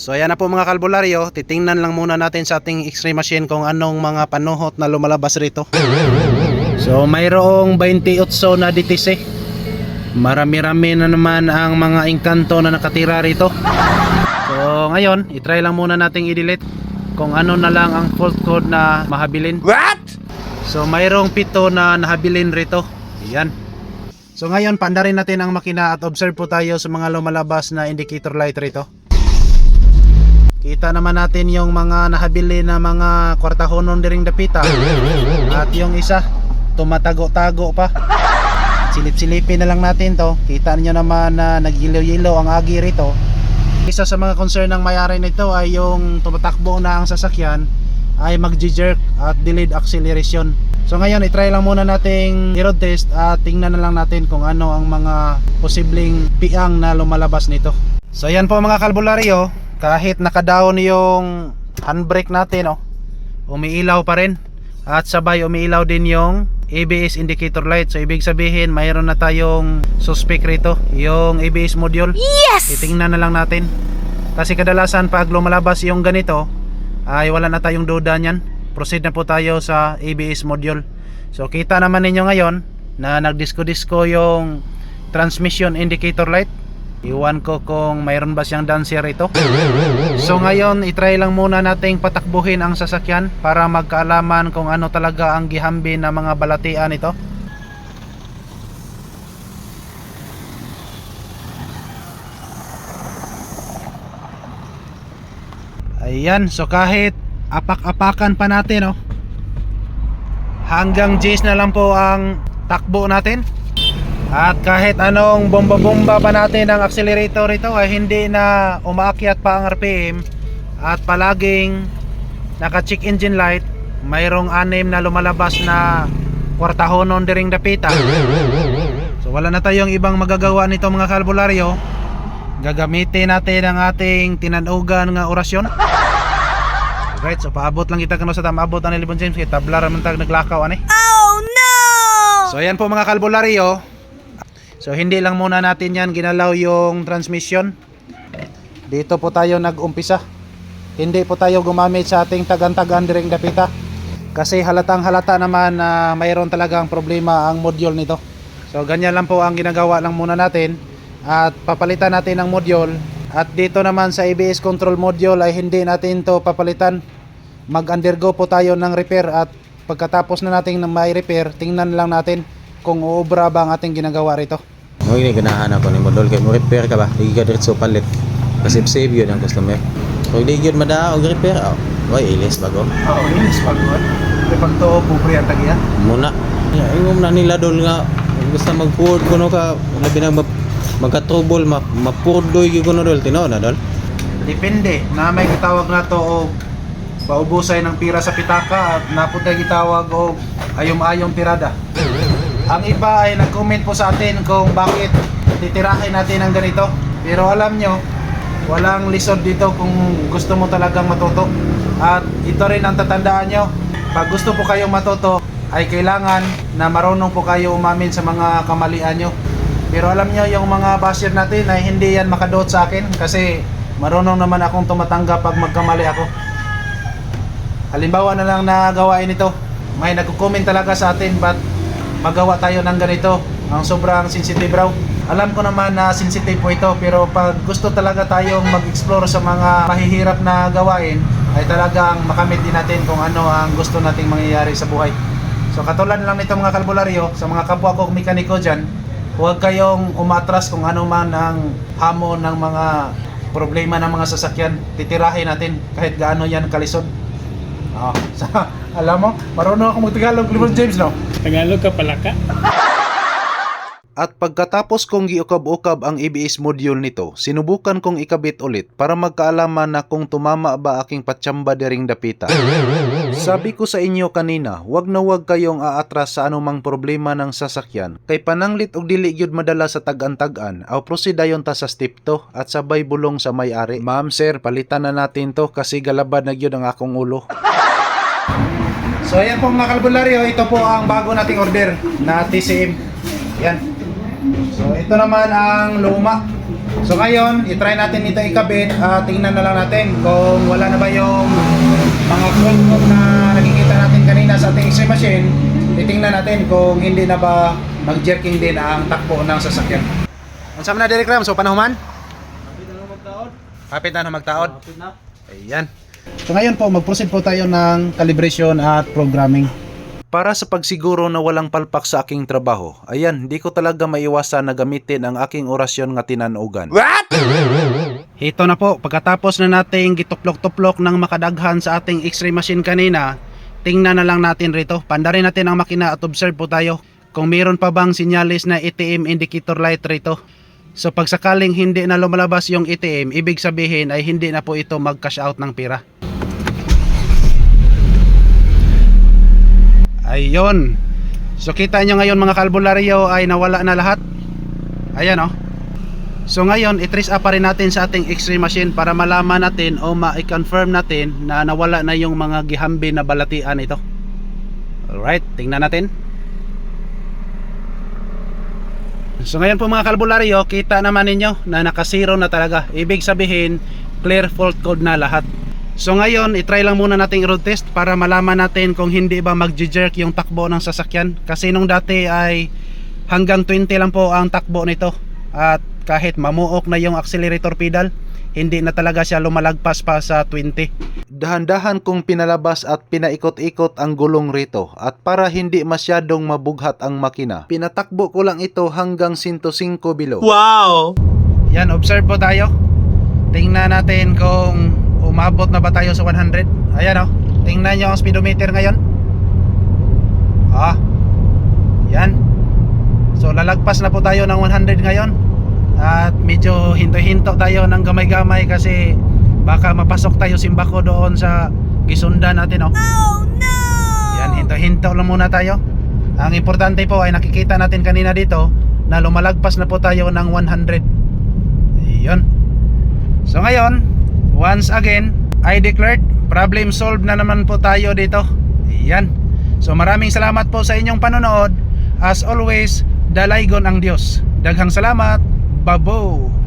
So ayan na po mga kalbularyo, titingnan lang muna natin sa ating x-ray machine kung anong mga panuhot na lumalabas rito. So mayroong 28 na DTC. Marami-rami na naman ang mga engkanto na nakatira rito. So ngayon, itry lang muna nating i-delete kung ano na lang ang fault code na mahabilin. What? So mayroong pito na nahabilin rito. Yan. So ngayon, pandarin natin ang makina at observe po tayo sa mga lumalabas na indicator light rito. Kita naman natin yung mga nahabili na mga kwartahonon diring dapita. At yung isa, tumatago-tago pa. Silip-silipin na lang natin to. Kita niyo naman na nagilaw-ilaw ang agi rito. Isa sa mga concern ng mayari nito ay yung tumatakbo na ang sasakyan ay mag-jerk at delayed acceleration. So ngayon, itry lang muna nating i-road test at tingnan na lang natin kung ano ang mga posibleng piang na lumalabas nito. So yan po mga kalbularyo, kahit naka-down yung handbrake natin, oh, umiilaw pa rin. At sabay umiilaw din yung ABS indicator light. So ibig sabihin, mayroon na tayong suspect rito, yung ABS module. Yes! Titingnan na lang natin. Kasi kadalasan pag lumalabas yung ganito, ay wala na tayong duda niyan. Proceed na po tayo sa ABS module. So kita naman ninyo ngayon na nagdisko-disko yung transmission indicator light. Iwan ko kung mayroon ba siyang dancer ito. So ngayon, itry lang muna nating patakbuhin ang sasakyan para magkaalaman kung ano talaga ang gihambi ng mga balatian ito. Ayan, so kahit apak-apakan pa natin, oh. Hanggang J's na lang po ang takbo natin. At kahit anong bomba-bomba pa natin ang accelerator ito ay hindi na umaakyat pa ang RPM at palaging naka-check engine light, mayroong anim na lumalabas na kwartahonon diring dapita. So wala na tayong ibang magagawa nito mga kalbularyo. Gagamitin natin ang ating tinanugan nga orasyon. Right, so paabot lang kita kano sa tamabot ani Libon James kay tabla man tag naglakaw ani. Oh no! So ayan po mga kalbularyo. So hindi lang muna natin yan ginalaw yung transmission. Dito po tayo nag-umpisa. Hindi po tayo gumamit sa ating tagantagan diring dapita. Kasi halatang halata naman na mayroon talagang problema ang module nito. So ganyan lang po ang ginagawa lang muna natin. At papalitan natin ang module. At dito naman sa ABS control module ay hindi natin to papalitan. Mag-undergo po tayo ng repair at pagkatapos na natin na may repair, tingnan lang natin kung uubra ba ang ating ginagawa rito. Mo ini ganahan ako ni modol kay mo repair ka ba? Dili ka diretso palit. Kasi save yun ang customer. Kung di yun mada og repair, oh, why ilis bago? Oo, inis pagod. May pagtuo po pre ang tagiya. Muna. Ya, ingom na nila dol nga basta mag-forward kuno ka labi na mag magka-trouble ma mapurdoy gyud kuno dol tinaw na dol. Depende na may gitawag na to o paubusay ng pira sa pitaka at napunta gitawag o ayom-ayom pirada. Ang iba ay nag-comment po sa atin kung bakit titirahin natin ang ganito. Pero alam nyo, walang lisod dito kung gusto mo talagang matuto. At ito rin ang tatandaan nyo. Pag gusto po kayong matuto, ay kailangan na marunong po kayo umamin sa mga kamalian nyo. Pero alam nyo, yung mga basher natin ay hindi yan makadot sa akin kasi marunong naman akong tumatanggap pag magkamali ako. Halimbawa na lang na gawain ito. May nagko-comment talaga sa atin but magawa tayo ng ganito. Ang sobrang sensitive raw. Alam ko naman na sensitive po ito pero pag gusto talaga tayong mag-explore sa mga mahihirap na gawain ay talagang makamit din natin kung ano ang gusto nating mangyayari sa buhay. So katulad lang nito mga kalbularyo, sa mga kapwa ko mekaniko dyan, huwag kayong umatras kung ano man ang hamon ng mga problema ng mga sasakyan. Titirahin natin kahit gaano yan kalisod. Oh, sa, alam mo, marunong ako mag-Tagalog, Lebron James, no? Tagalog ka pala ka? At pagkatapos kong giukab-ukab ang ABS module nito, sinubukan kong ikabit ulit para magkaalaman na kung tumama ba aking patsamba diring dapita. Sabi ko sa inyo kanina, wag na wag kayong aatras sa anumang problema ng sasakyan. Kay pananglit og dili gyud madala sa tag-an-tag-an, aw proceed dayon ta sa step to at sabay bulong sa may-ari. Ma'am sir, palitan na natin to kasi galabad na gyud ang akong ulo. So ayan po mga kalbularyo, ito po ang bago nating order na TCM. Yan. So ito naman ang luma. So ngayon, itry natin ito ikabit at tingnan na lang natin kung wala na ba yung mga code na nakikita natin kanina sa ating x-ray machine. Titingnan natin kung hindi na ba mag-jerking din ang takbo ng sasakyan. Unsa man na Derek Ram, so panahuman? Hapit na na magtaod. Ayan. So ngayon po, mag-proceed po tayo ng calibration at programming. Para sa pagsiguro na walang palpak sa aking trabaho, ayan, di ko talaga maiwasan na gamitin ang aking orasyon nga tinanugan. What? Ito na po, pagkatapos na nating gituplok-tuplok ng makadaghan sa ating x-ray machine kanina, tingnan na lang natin rito. Pandarin natin ang makina at observe po tayo kung meron pa bang sinyalis na ATM indicator light rito. So pag sakaling hindi na lumalabas yung ATM, ibig sabihin ay hindi na po ito mag-cash out ng pera. Ayun. So kita nyo ngayon mga kalbularyo ay nawala na lahat. Ayan oh. So ngayon, itrace up pa rin natin sa ating x-ray machine para malaman natin o ma-confirm natin na nawala na yung mga gihambi na balatian ito. Alright, tingnan natin. So ngayon po mga kalbularyo, kita naman ninyo na nakasiro na talaga. Ibig sabihin, clear fault code na lahat. So ngayon, itry lang muna nating road test para malaman natin kung hindi ba mag-jerk yung takbo ng sasakyan. Kasi nung dati ay hanggang 20 lang po ang takbo nito. At kahit mamuok na yung accelerator pedal, hindi na talaga siya lumalagpas pa sa 20. Dahan-dahan kong pinalabas at pinaikot-ikot ang gulong rito at para hindi masyadong mabughat ang makina, pinatakbo ko lang ito hanggang 105 below. Wow! Yan, observe po tayo. Tingnan natin kung umabot na ba tayo sa 100. Ayan o. Tingnan nyo ang speedometer ngayon. Ah. Yan. So lalagpas na po tayo ng 100 ngayon. At medyo hinto-hinto tayo ng gamay-gamay kasi baka mapasok tayo simbako doon sa gisunda natin oh. Oh no! Yan, hinto-hinto lang muna tayo. Ang importante po ay nakikita natin kanina dito na lumalagpas na po tayo ng 100. Yun. So ngayon, once again, I declared problem solved na naman po tayo dito. Yan. So maraming salamat po sa inyong panonood. As always, dalaygon ang Diyos. Daghang salamat. Babow